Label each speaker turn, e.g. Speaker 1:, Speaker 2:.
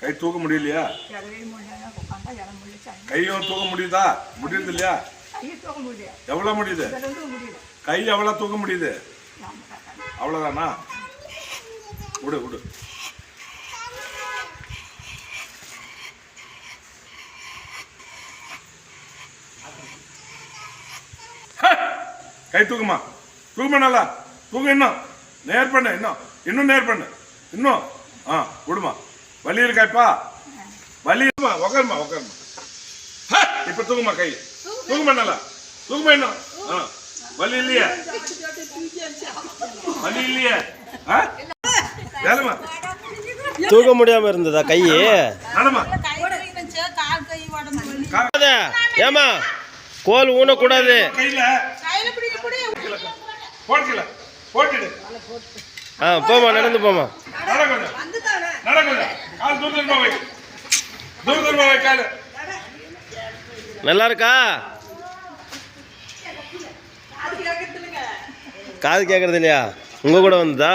Speaker 1: கை தூக்க முடியலையா? கையும் தூக்க முடியுதா? முடியுது இல்லையா? எவ்வளோ முடியுது? கை எவ்வளோ தூக்க முடியுது? அவ்வளோதானா? விடு விடு. கை தூக்குமா? தூக்குமா நல்லா? தூக்கு இன்னும். நேர் பண்ணு இன்னும். இன்னும் நேர் பண்ணு. இன்னும். ஆ விடுமா. வலி இருக்காப்பா வலி இருக்குமா உக்காருமா உக்காருமா! இப்ப தூக்குமா கை. தூக்குமா நல்லா. தூக்குமா இன்னும். ஆ. வலி இல்லையா? வலி இல்லையே? ஆ? வேலைமா
Speaker 2: தூக்க முடியாம இருந்ததா கையே ஏமா கோல் ஊனக்கூடாது.
Speaker 1: கையில.
Speaker 2: ஆ போமா நடந்து போமா நல்லா இருக்கா காது கேட்கறது இல்லையா உங்க கூட வந்ததா?